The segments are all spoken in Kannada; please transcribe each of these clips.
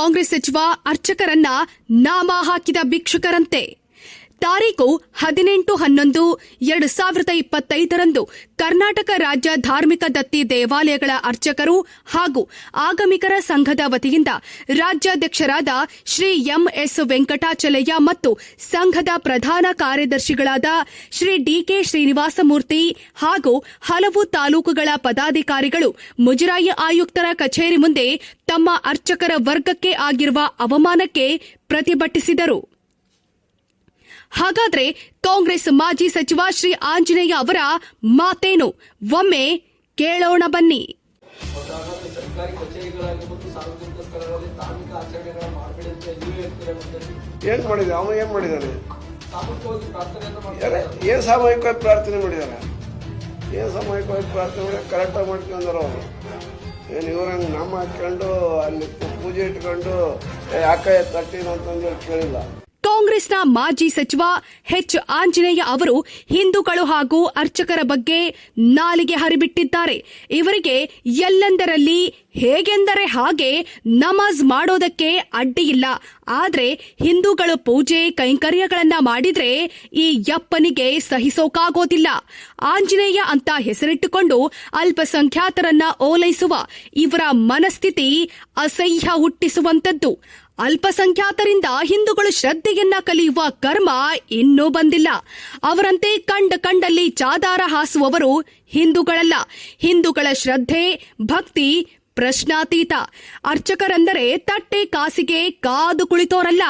ಕಾಂಗ್ರೆಸ್ ಸಚಿವ ಅರ್ಚಕರನ್ನ ನಾಮ ಹಾಕಿದ ಭಿಕ್ಷುಕರಂತೆ. ತಾರೀಕು ಹದಿನೆಂಟು ಹನ್ನೊಂದು, ಎರಡು ಸಾವಿರದ ಇಪ್ಪತ್ತೈದರಂದು ಕರ್ನಾಟಕ ರಾಜ್ಯ ಧಾರ್ಮಿಕ ದತ್ತಿ ದೇವಾಲಯಗಳ ಅರ್ಚಕರು ಹಾಗೂ ಆಗಮಿಕರ ಸಂಘದ ವತಿಯಿಂದ ರಾಜ್ಯಾಧ್ಯಕ್ಷರಾದ ಶ್ರೀ ಎಂಎಸ್ ವೆಂಕಟಾಚಲಯ್ಯ ಮತ್ತು ಸಂಘದ ಪ್ರಧಾನ ಕಾರ್ಯದರ್ಶಿಗಳಾದ ಶ್ರೀ ಡಿಕೆ ಶ್ರೀನಿವಾಸಮೂರ್ತಿ ಹಾಗೂ ಹಲವು ತಾಲೂಕುಗಳ ಪದಾಧಿಕಾರಿಗಳು ಮುಜರಾಯಿ ಆಯುಕ್ತರ ಕಚೇರಿ ಮುಂದೆ ತಮ್ಮ ಅರ್ಚಕರ ವರ್ಗಕ್ಕೆ ಆಗಿರುವ ಅವಮಾನಕ್ಕೆ ಪ್ರತಿಭಟಿಸಿದರು. ಹಾಗಾದ್ರೆ ಕಾಂಗ್ರೆಸ್ ಮಾಜಿ ಸಚಿವ ಶ್ರೀ ಆಂಜನೇಯ ಅವರ ಮಾತೇನು? ಒಮ್ಮೆ ಕೇಳೋಣ ಬನ್ನಿ. ಏನ್ ಮಾಡಿದ? ಅವನು ಏನ್ ಮಾಡಿದಾನೆ? ಏನ್ ಸಾಮೂಹಿಕವಾಗಿ ಪ್ರಾರ್ಥನೆ ಮಾಡಿದಾನೆ? ಏನ್ ಸಾಮೂಹಿಕವಾಗಿ ಪ್ರಾರ್ಥನೆ ಮಾಡಿ ಕರೆಕ್ಟಾಗಿ ಮಾಡ್ಕೊಂಡಾರ ಅವರು ಏನು ಇವ್ರಂಗೆ ನಮ್ಮ ಹಾಕೊಂಡು ಅಲ್ಲಿ ಪೂಜೆ ಇಟ್ಕೊಂಡು ಯಾಕ ತಟ್ಟಿನ ಅಂತಂದೇಳಿ ಕೇಳಿಲ್ಲ. ಕಾಂಗ್ರೆಸ್ನ ಮಾಜಿ ಸಚಿವ ಎಚ್ ಆಂಜನೇಯ ಅವರು ಹಿಂದೂಗಳು ಹಾಗೂ ಅರ್ಚಕರ ಬಗ್ಗೆ ನಾಲಿಗೆ ಹರಿಬಿಟ್ಟಿದ್ದಾರೆ. ಇವರಿಗೆ ಎಲ್ಲೆಂದರಲ್ಲಿ, ಹೇಗೆಂದರೆ ಹಾಗೆ ನಮಾಜ್ ಮಾಡೋದಕ್ಕೆ ಅಡ್ಡಿಯಿಲ್ಲ ಆದರೆ ಹಿಂದೂಗಳು ಪೂಜೆ, ಕೈಂಕರ್ಯಗಳನ್ನ ಮಾಡಿದ್ರೆ ಈ ಯಪ್ಪನಿಗೆ ಸಹಿಸೋಕಾಗೋದಿಲ್ಲ. ಆಂಜನೇಯ ಅಂತ ಹೆಸರಿಟ್ಟುಕೊಂಡು ಅಲ್ಪಸಂಖ್ಯಾತರನ್ನ ಓಲೈಸುವ ಇವರ ಮನಸ್ಥಿತಿ ಅಸಹ್ಯ ಹುಟ್ಟಿಸುವಂತದ್ದು ಅಲ್ಪಸಂಖ್ಯಾತರಿಂದ ಹಿಂದೂಗಳು ಶ್ರದ್ಧೆಯನ್ನ ಕಲಿಯುವ ಕರ್ಮ ಇನ್ನೂ ಬಂದಿಲ್ಲ. ಅವರಂತೆ ಕಂಡ ಕಂಡಲ್ಲಿ ಚಾದಾರ ಹಾಸುವವರು ಹಿಂದೂಗಳಲ್ಲ. ಹಿಂದೂಗಳ ಶ್ರದ್ಧೆ, ಭಕ್ತಿ ಪ್ರಶ್ನಾತೀತ. ಅರ್ಚಕರೆಂದರೆ ತಟ್ಟೆ ಕಾಸಿಗೆ ಕಾದು ಕುಳಿತೋರಲ್ಲ.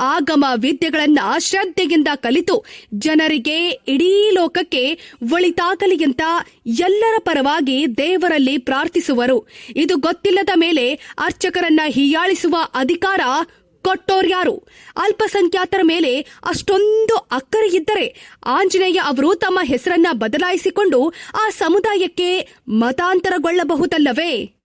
ಆಗಮ ವಿದ್ಯೆಗಳನ್ನ ಶ್ರದ್ಧೆಯಿಂದ ಕಲಿತು ಜನರಿಗೆ ಇಡೀ ಲೋಕಕ್ಕೆ ಒಳಿತಾಗಲಿ ಅಂತ ಎಲ್ಲರ ಪರವಾಗಿ ದೇವರಲ್ಲಿ ಪ್ರಾರ್ಥಿಸುವರು. ಇದು ಗೊತ್ತಿಲ್ಲದ ಮೇಲೆ ಅರ್ಚಕರನ್ನ ಹೀಯಾಳಿಸುವ ಅಧಿಕಾರ ಕೊಟ್ಟೋರ್ಯಾರು ಅಲ್ಪಸಂಖ್ಯಾತರ ಮೇಲೆ ಅಷ್ಟೊಂದು ಅಕ್ಕರೆ ಇದ್ದರೆ ಆಂಜನೇಯ ಅವರು ತಮ್ಮ ಹೆಸರನ್ನ ಬದಲಾಯಿಸಿಕೊಂಡು ಆ ಸಮುದಾಯಕ್ಕೆ ಮತಾಂತರಗೊಳ್ಳಬಹುದಲ್ಲವೇ?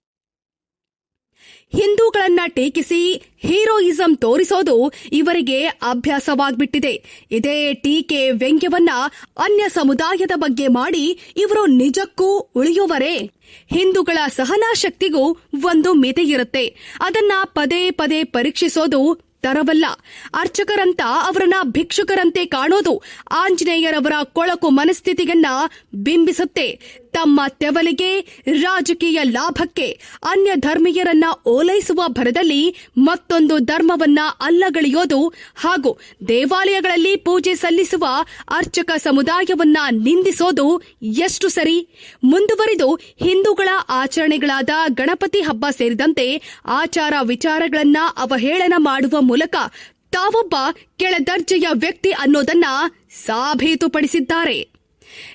ಹಿಂದೂಗಳನ್ನ ಟೀಕಿಸಿ ಹೀರೋಯಿಸಂ ತೋರಿಸೋದು ಇವರಿಗೆ ಅಭ್ಯಾಸವಾಗ್ಬಿಟ್ಟಿದೆ. ಇದೇ ಟೀಕೆ ವ್ಯಂಗ್ಯವನ್ನ ಅನ್ಯ ಸಮುದಾಯದ ಬಗ್ಗೆ ಮಾಡಿ ಇವರು ನಿಜಕ್ಕೂ ಉಳಿಯುವರೇ. ಹಿಂದೂಗಳ ಸಹನಾಶಕ್ತಿಗೂ ಒಂದು ಮಿತಿಯಿರುತ್ತೆ ಅದನ್ನ ಪದೇ ಪದೇ ಪರೀಕ್ಷಿಸೋದು ತರವಲ್ಲ. ಅರ್ಚಕರಂತ ಅವರನ್ನ ಭಿಕ್ಷುಕರಂತೆ ಕಾಣೋದು ಆಂಜನೇಯರವರ ಕೊಳಕು ಮನಸ್ಥಿತಿಯನ್ನ ಬಿಂಬಿಸುತ್ತೆ. ತಮ್ಮ ತೆವಲಿಗೆ ರಾಜಕೀಯ ಲಾಭಕ್ಕೆ ಅನ್ಯ ಧರ್ಮೀಯರನ್ನ ಓಲೈಸುವ ಭರದಲ್ಲಿ ಮತ್ತೊಂದು ಧರ್ಮವನ್ನ ಅಲ್ಲಗಳೆಯೋದು ಹಾಗೂ ದೇವಾಲಯಗಳಲ್ಲಿ ಪೂಜೆ ಸಲ್ಲಿಸುವ ಅರ್ಚಕ ಸಮುದಾಯವನ್ನ ನಿಂದಿಸೋದು ಎಷ್ಟು ಸರಿ? ಮುಂದುವರಿದು ಹಿಂದೂಗಳ ಆಚರಣೆಗಳಾದ ಗಣಪತಿ ಹಬ್ಬ ಸೇರಿದಂತೆ ಆಚಾರ ವಿಚಾರಗಳನ್ನ ಅವಹೇಳನ ಮಾಡುವ ಮೂಲಕ ತಾವೊಬ್ಬ ಕೆಳದರ್ಜೆಯ ವ್ಯಕ್ತಿ ಅನ್ನೋದನ್ನ ಸಾಬೀತುಪಡಿಸಿದ್ದಾರೆ.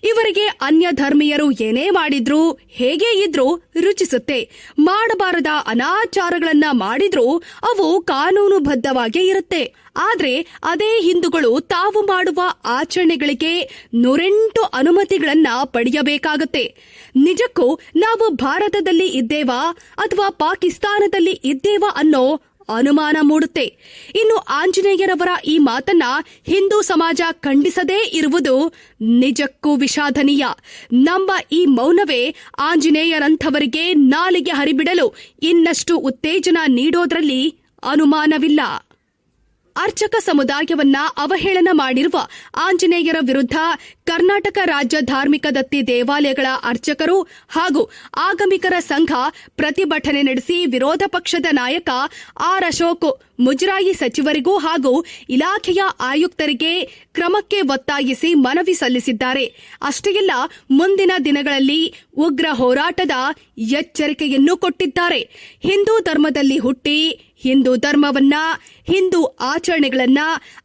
ಇವರಿಗೆ ಅನ್ಯ ಧರ್ಮೀಯರು ಏನೇ ಮಾಡಿದ್ರೂ, ಹೇಗೆ ಇದ್ರೂ ರುಚಿಸುತ್ತೆ. ಮಾಡಬಾರದ ಅನಾಚಾರಗಳನ್ನ ಮಾಡಿದ್ರೂ ಅವು ಕಾನೂನುಬದ್ಧವಾಗೇ ಇರುತ್ತೆ. ಆದ್ರೆ ಅದೇ ಹಿಂದೂಗಳು ತಾವು ಮಾಡುವ ಆಚರಣೆಗಳಿಗೆ ನೂರೆಂಟು ಅನುಮತಿಗಳನ್ನ ಪಡೆಯಬೇಕಾಗುತ್ತೆ. ನಿಜಕ್ಕೂ ನಾವು ಭಾರತದಲ್ಲಿ ಇದ್ದೇವಾ ಅಥವಾ ಪಾಕಿಸ್ತಾನದಲ್ಲಿ ಇದ್ದೇವಾ ಅನ್ನೋ ಅನುಮಾನ ಮೂಡುತ್ತೆ. ಇನ್ನು ಆಂಜನೇಯರವರ ಈ ಮಾತನ್ನ ಹಿಂದೂ ಸಮಾಜ ಖಂಡಿಸದೇ ಇರುವುದು ನಿಜಕ್ಕೂ ವಿಷಾದನೀಯ. ನಮ್ಮ ಈ ಮೌನವೇ ಆಂಜನೇಯರಂಥವರಿಗೆ ನಾಲಿಗೆ ಹರಿಬಿಡಲು ಇನ್ನಷ್ಟು ಉತ್ತೇಜನ ನೀಡೋದ್ರಲ್ಲಿ ಅನುಮಾನವಿಲ್ಲ. ಅರ್ಚಕ ಸಮುದಾಯವನ್ನ ಅವಹೇಳನ ಮಾಡಿರುವ ಆಂಜನೇಯರ ವಿರುದ್ಧ ಕರ್ನಾಟಕ ರಾಜ್ಯ ಧಾರ್ಮಿಕ ದತ್ತಿ ದೇವಾಲಯಗಳ ಅರ್ಚಕರು ಹಾಗೂ ಆಗಮಿಕರ ಸಂಘ ಪ್ರತಿಭಟನೆ ನಡೆಸಿ ವಿರೋಧ ಪಕ್ಷದ ನಾಯಕ ಆರ್ ಅಶೋಕ್ ಮುಜರಾಯಿ ಸಚಿವರಿಗೂ ಹಾಗೂ ಇಲಾಖೆಯ ಆಯುಕ್ತರಿಗೆ ಕ್ರಮಕ್ಕೆ ಒತ್ತಾಯಿಸಿ ಮನವಿ ಸಲ್ಲಿಸಿದ್ದಾರೆ. ಅಷ್ಟೇ ಅಲ್ಲ ಮುಂದಿನ ದಿನಗಳಲ್ಲಿ ಉಗ್ರ ಹೋರಾಟದ ಎಚ್ಚರಿಕೆಯನ್ನು ಕೊಟ್ಟಿದ್ದಾರೆ. ಹಿಂದೂ ಧರ್ಮದಲ್ಲಿ ಹುಟ್ಟಿ ಹಿಂದೂ ಧರ್ಮವನ್ನ, ಹಿಂದೂ ಆಚರಣೆಗಳನ್ನ,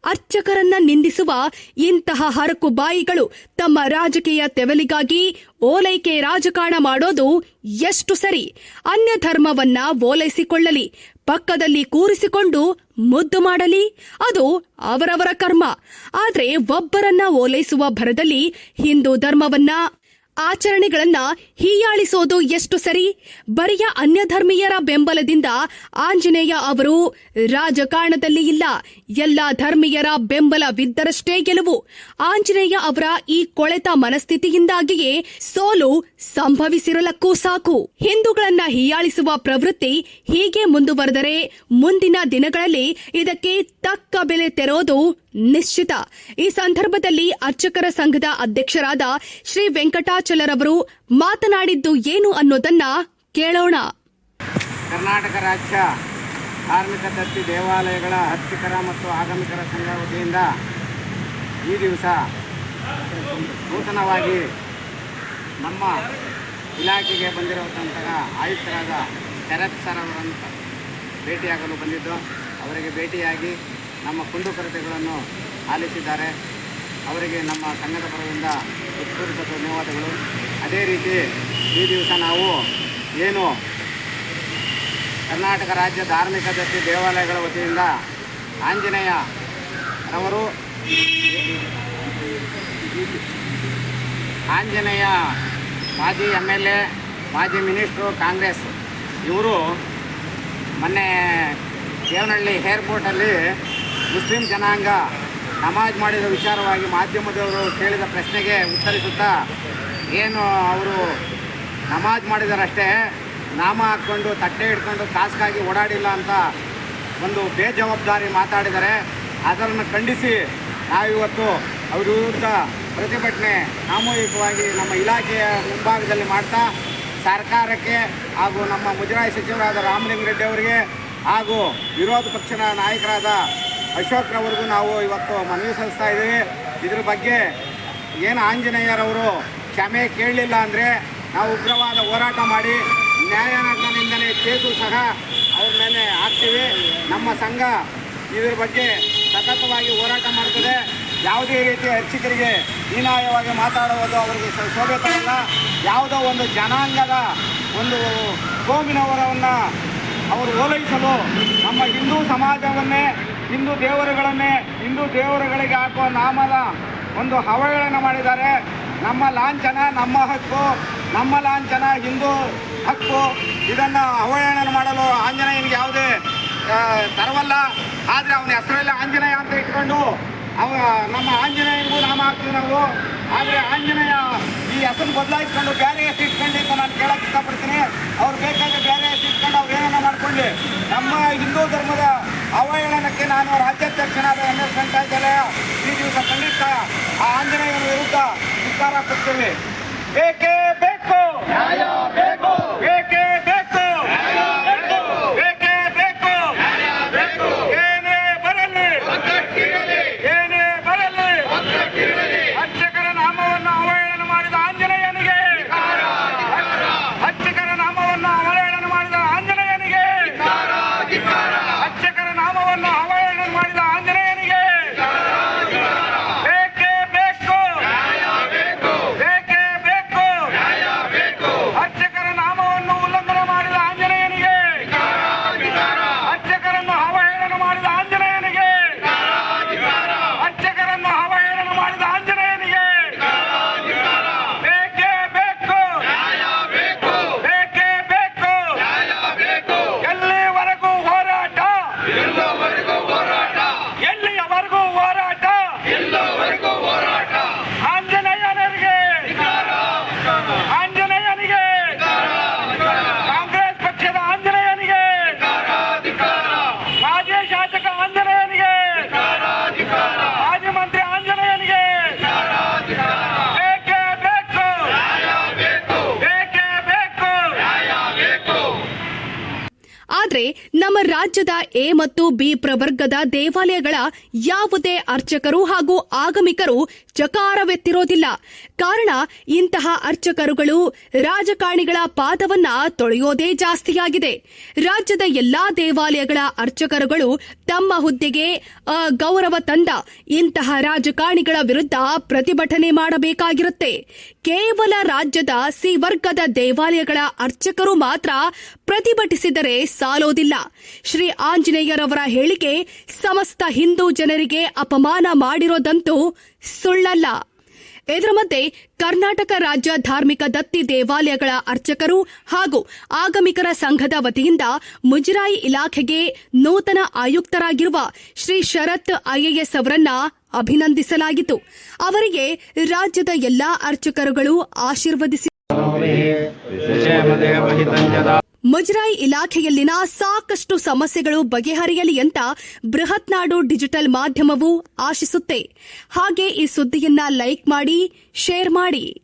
ಅರ್ಚಕರನ್ನ ನಿಂದಿಸುವ ಇಂತಹ ಹರಕು ಬಾಯಿಗಳು ತಮ್ಮ ರಾಜಕೀಯ ತೆವಲಿಗಾಗಿ ಓಲೈಕೆ ರಾಜಕಾರಣ ಮಾಡೋದು ಎಷ್ಟು ಸರಿ? ಅನ್ಯ ಧರ್ಮವನ್ನ ಓಲೈಸಿಕೊಳ್ಳಲಿ. ಪಕ್ಕದಲ್ಲಿ ಕೂರಿಸಿಕೊಂಡು ಮುದ್ದು ಮಾಡಲಿ. ಅದು ಅವರವರ ಕರ್ಮ. ಆದ್ರೆ ಒಬ್ಬರನ್ನ ಓಲೈಸುವ ಭರದಲ್ಲಿ ಹಿಂದೂ ಧರ್ಮವನ್ನ, ಆಚರಣೆಗಳನ್ನ ಹೀಯಾಳಿಸೋದು ಎಷ್ಟು ಸರಿ? ಬರಿಯ ಅನ್ಯಧರ್ಮೀಯರ ಬೆಂಬಲದಿಂದ ಆಂಜನೇಯ ಅವರು ರಾಜಕಾರಣದಲ್ಲಿ ಇಲ್ಲ. ಎಲ್ಲ ಧರ್ಮೀಯರ ಬೆಂಬಲವಿದ್ದರಷ್ಟೇ ಗೆಲುವು. ಆಂಜನೇಯ ಅವರ ಈ ಕೊಳೆತ ಮನಸ್ಥಿತಿಯಿಂದಾಗಿಯೇ ಸೋಲು ಸಂಭವಿಸಿರಲಕ್ಕೂ ಸಾಕು. ಹಿಂದೂಗಳನ್ನ ಹೀಯಾಳಿಸುವ ಪ್ರವೃತ್ತಿ ಹೀಗೆ ಮುಂದುವರೆದರೆ ಮುಂದಿನ ದಿನಗಳಲ್ಲಿ ಇದಕ್ಕೆ ತಕ್ಕ ಬೆಲೆ ತೆರೋದು ನಿಶ್ಚಿತ. ಈ ಸಂದರ್ಭದಲ್ಲಿ ಅರ್ಚಕರ ಸಂಘದ ಅಧ್ಯಕ್ಷರಾದ ಶ್ರೀ ವೆಂಕಟಾಚಲರವರು ಮಾತನಾಡಿದ್ದು ಏನು ಅನ್ನೋದನ್ನ ಕೇಳೋಣ. ಕರ್ನಾಟಕ ರಾಜ್ಯ ಧಾರ್ಮಿಕ ದತ್ತಿ ದೇವಾಲಯಗಳ ಅರ್ಚಕರ ಮತ್ತು ಆಗಮಿಕರ ಸಂಘ ವತಿಯಿಂದ ಈ ದಿವಸ ನೂತನವಾಗಿ ನಮ್ಮ ಇಲಾಖೆಗೆ ಬಂದಿರುವಂತಹ ಆಯುಕ್ತರಾದ ಶರತ್ ಸರ್ ಅವರನ್ನು ಭೇಟಿಯಾಗಲು ಬಂದಿದ್ದು, ಅವರಿಗೆ ಭೇಟಿಯಾಗಿ ನಮ್ಮ ಕುಂದುಕೊರತೆಗಳನ್ನು ಆಲಿಸಿದ್ದಾರೆ. ಅವರಿಗೆ ನಮ್ಮ ಸಂಘದ ಪರದಿಂದ ಉತ್ಪೂರ್ವಕ ಧನ್ಯವಾದಗಳು. ಅದೇ ರೀತಿ ಈ ದಿವಸ ನಾವು ಏನು ಕರ್ನಾಟಕ ರಾಜ್ಯ ಧಾರ್ಮಿಕ ದತ್ತಿ ದೇವಾಲಯಗಳ ವತಿಯಿಂದ ಆಂಜನೇಯ ರವರು ಆಂಜನೇಯ ಮಾಜಿ ಎಂ ಎಲ್ ಎ, ಮಾಜಿ ಮಿನಿಸ್ಟ್ರು, ಕಾಂಗ್ರೆಸ್, ಇವರು ಮೊನ್ನೆ ದೇವನಹಳ್ಳಿ ಏರ್ಪೋರ್ಟಲ್ಲಿ ಮುಸ್ಲಿಂ ಜನಾಂಗ ನಮಾಜ್ ಮಾಡಿದ ವಿಚಾರವಾಗಿ ಮಾಧ್ಯಮದವರು ಕೇಳಿದ ಪ್ರಶ್ನೆಗೆ ಉತ್ತರಿಸುತ್ತಾ ಏನು ಅವರು ನಮಾಜ್ ಮಾಡಿದಾರಷ್ಟೇ, ನಾಮ ಹಾಕ್ಕೊಂಡು, ತಟ್ಟೆ ಹಿಡ್ಕೊಂಡು ಕಾಸ್ಗಾಗಿ ಓಡಾಡಿಲ್ಲ ಅಂತ ಒಂದು ಬೇಜವಾಬ್ದಾರಿ ಮಾತಾಡಿದ್ದಾರೆ ಅದನ್ನು ಖಂಡಿಸಿ ನಾವಿವತ್ತು ಅವ್ರ ಸಹ ಪ್ರತಿಭಟನೆ ಸಾಮೂಹಿಕವಾಗಿ ನಮ್ಮ ಇಲಾಖೆಯ ಮುಂಭಾಗದಲ್ಲಿ ಮಾಡ್ತಾ ಸರ್ಕಾರಕ್ಕೆ ಹಾಗೂ ನಮ್ಮ ಮುಜರಾಯಿ ಸಚಿವರಾದ ರಾಮಲಿಂಗರೆಡ್ಡಿ ಅವರಿಗೆ ಹಾಗೂ ವಿರೋಧ ಪಕ್ಷದ ನಾಯಕರಾದ ಅಶೋಕ್ರವರೆಗೂ ನಾವು ಇವತ್ತು ಮನವಿ ಸಲ್ಲಿಸ್ತಾ ಇದ್ದೀವಿ. ಇದ್ರ ಬಗ್ಗೆ ಏನು ಆಂಜನೇಯರವರು ಕ್ಷಮೆ ಕೇಳಲಿಲ್ಲ ಅಂದರೆ ನಾವು ಉಗ್ರವಾದ ಹೋರಾಟ ಮಾಡಿ ನ್ಯಾಯಾಲಯದಿಂದಲೇ ಕೇಸು ಸಹ ಅವ್ರ ಮೇಲೆ ಹಾಕ್ತೀವಿ. ನಮ್ಮ ಸಂಘ ಇದ್ರ ಬಗ್ಗೆ ಸತತವಾಗಿ ಹೋರಾಟ ಮಾಡ್ತದೆ. ಯಾವುದೇ ರೀತಿ ಅರ್ಚಕರಿಗೆ ಹೀನಾಯವಾಗಿ ಮಾತಾಡುವುದು ಅವರಿಗೆ ಶೋಭೆ ತರಲ್ಲ. ಯಾವುದೋ ಒಂದು ಜನಾಂಗದ ಒಂದು ಗೋವಿನವರವನ್ನು ಅವರು ಓಲೈಸಲು ನಮ್ಮ ಹಿಂದೂ ಸಮಾಜವನ್ನೇ, ಹಿಂದೂ ದೇವರುಗಳನ್ನೇ, ಹಿಂದೂ ದೇವರುಗಳಿಗೆ ಹಾಕುವ ನಾಮದ ಒಂದು ಅವಹೇಳನ ಮಾಡಿದ್ದಾರೆ. ನಮ್ಮ ಲಾಂಛನ, ನಮ್ಮ ಹಕ್ಕು, ನಮ್ಮ ಲಾಂಛನ, ಹಿಂದೂ ಹಕ್ಕು, ಇದನ್ನು ಅವಹೇಳನ ಮಾಡಲು ಆಂಜನೇಯನಿಗೆ ಯಾವುದೇ ತರವಲ್ಲ. ಆದರೆ ಅವನ ಹೆಸರಲ್ಲಿ ಆಂಜನೇಯ ಅಂತ ಇಟ್ಕೊಂಡು ಅವ ನಮ್ಮ ಆಂಜನೇಯನಿಗೂ ನಾಮ ಹಾಕ್ತೀವಿ ನಾವು. ಆದರೆ ಆಂಜನೇಯ ಈ ಹೆಸರು ಬದಲಾಯಿಸ್ಕೊಂಡು ಬೇರೆ ಹೆಸರು ಇಟ್ಕೊಂಡು ಅಂತ ನಾನು ಕೇಳಕ್ಕೆ ಇಷ್ಟಪಡ್ತೀನಿ. ಅವ್ರು ಬೇಕಾದ್ರೆ ಬೇರೆ ಹೆಸರು ಇಟ್ಕೊಂಡು ಅವ್ರು ಏನನ್ನ ಮಾಡ್ಕೊಳ್ಳಿ. ನಮ್ಮ ಹಿಂದೂ ಧರ್ಮದ ಅವಹೇಳನಕ್ಕೆ ನಾನು ರಾಜ್ಯಾಧ್ಯಕ್ಷನಾದ ಎನ್ ಎಸ್ ವೆಂಕಟಾಚಾರ್ಯ ಈ ದಿವಸ ಖಂಡಿತ ಆ ಆಂಜನೇಯನ ವಿರುದ್ಧ ಧಿಕ್ಕಾರ ಕೊಡ್ತೀವಿ. ಬೇಕೇ? ಬೇಕು. ಬೇಕೇ ಬೇಕು ಏನೇ ಬರಲಿ ಏನೇ ಬರಲಿ ಅರ್ಚಕರ ನಾಮವನ್ನು ಅವಹೇಳನ ಮಾಡಿದ ಆಂಜನೇಯನಿಗೆ ಅರ್ಚಕರ ನಾಮವನ್ನು ಅವಹೇಳನ ಮಾಡಿದ ಆಂಜನೇಯನಿಗೆ ಅರ್ಚಕರ ನಾಮವನ್ನು ಅವಹೇಳನ ಮಾಡಿದ ಆಂಜನೇಯನಿಗೆ ಬೇಕೇ ಬೇಕು ಬೇಕೇ ಬೇಕು ಅರ್ಚಕರ ನಾಮವನ್ನು ಉಲ್ಲಂಘನೆ ಮಾಡಿದ ಆಂಜನೇಯನಿಗೆ ಅರ್ಚಕರನ್ನು ಅವಹೇಳನ ಮಾಡಿದ ಆಂಜನೇಯನಿಗೆ ಅರ್ಚಕರನ್ನು ಅವಹೇಳನ ಮಾಡಿದ ಆಂಜನೇಯನಿಗೆ ಬೇಕೇ ಬೇಕು ಬೇಕೇ ಬೇಕು ಎಲ್ಲಿವರೆಗೂ ಹೋರಾಟ ಎಲ್ಲಿಯವರೆಗೂ ಹೋರಾಟ ಆಂಜನೇಯನಿಗೆ ಆಂಜನೇಯನಿಗೆ ಕಾಂಗ್ರೆಸ್ ಪಕ್ಷದ ಆಂಜನೇಯನಿಗೆ ಮಾಜಿ ಶಾಸಕ ಆಂಜನೇಯನಿಗೆ ಮಾಜಿ ಮಂತ್ರಿ ಆಂಜನೇಯನಿಗೆ ಬೇಕೇ ಬೇಕು ಬೇಕೇ ಬೇಕು ಆದ್ರೆ ನಮ್ಮ ರಾಜ್ಯದ ಎ ಮತ್ತು ಬಿ ಪ್ರವರ್ಗದ ದೇವಾಲಯಗಳ ಯಾವುದೇ ಅರ್ಚಕರು ಹಾಗೂ ಆಗಮಿಕರು ಚಕಾರವೆತ್ತಿರೋದಿಲ್ಲ. ಕಾರಣ ಇಂತಹ ಅರ್ಚಕರುಗಳು ರಾಜಕಾರಣಿಗಳ ಪಾದವನ್ನ ತೊಳೆಯೋದೇ ಜಾಸ್ತಿಯಾಗಿದೆ. ರಾಜ್ಯದ ಎಲ್ಲಾ ದೇವಾಲಯಗಳ ಅರ್ಚಕರುಗಳು ತಮ್ಮ ಹುದ್ದೆಗೆ ಗೌರವ ತಂದ ಇಂತಹ ರಾಜಕಾರಣಿಗಳ ವಿರುದ್ಧ ಪ್ರತಿಭಟನೆ ಮಾಡಬೇಕಾಗಿರುತ್ತೆ. ಕೇವಲ ರಾಜ್ಯದ ಸಿ ವರ್ಗದ ದೇವಾಲಯಗಳ ಅರ್ಚಕರು ಮಾತ್ರ ಪ್ರತಿಭಟಿಸಿದರೆ ಸಾಲೋದಿಲ್ಲ ಶ್ರೀ ಆಂಜನೇಯರವರ ಹೇಳಿಕೆ ಸಮಸ್ತ ಹಿಂದೂ ಜನರಿಗೆ ಅಪಮಾನ ಮಾಡಿರೋದಂತೂ ಸುಳ್ಳಲ್ಲ ಇದರ ಮಧ್ಯೆ ಕರ್ನಾಟಕ ರಾಜ್ಯ ಧಾರ್ಮಿಕ ದತ್ತಿ ದೇವಾಲಯಗಳ ಅರ್ಚಕರು ಹಾಗೂ ಆಗಮಿಕರ ಸಂಘದ ವತಿಯಿಂದ ಮುಜರಾಯಿ ಇಲಾಖೆಗೆ ನೂತನ ಆಯುಕ್ತರಾಗಿರುವ ಶ್ರೀ ಶರತ್ ಐಎಎಸ್ ಅವರನ್ನ ಅಭಿನಂದಿಸಲಾಗಿತ್ತು ಅವರಿಗೆ ರಾಜ್ಯದ ಎಲ್ಲಾ ಅರ್ಚಕರುಗಳು ಆಶೀರ್ವದಿಸಿ ಮುಜರಾಯಿ ಇಲಾಖೆಯಲ್ಲಿನ ಸಾಕಷ್ಟು ಸಮಸ್ಯೆಗಳು ಬಗೆಹರಿಯಲಿ ಅಂತ ಬೃಹತ್ ನಾಡು ಡಿಜಿಟಲ್ ಮಾಧ್ಯಮವು ಆಶಿಸುತ್ತೆ. ಹಾಗೆ ಈ ಸುದ್ದಿಯನ್ನ ಲೈಕ್ ಮಾಡಿ, ಶೇರ್ ಮಾಡಿ.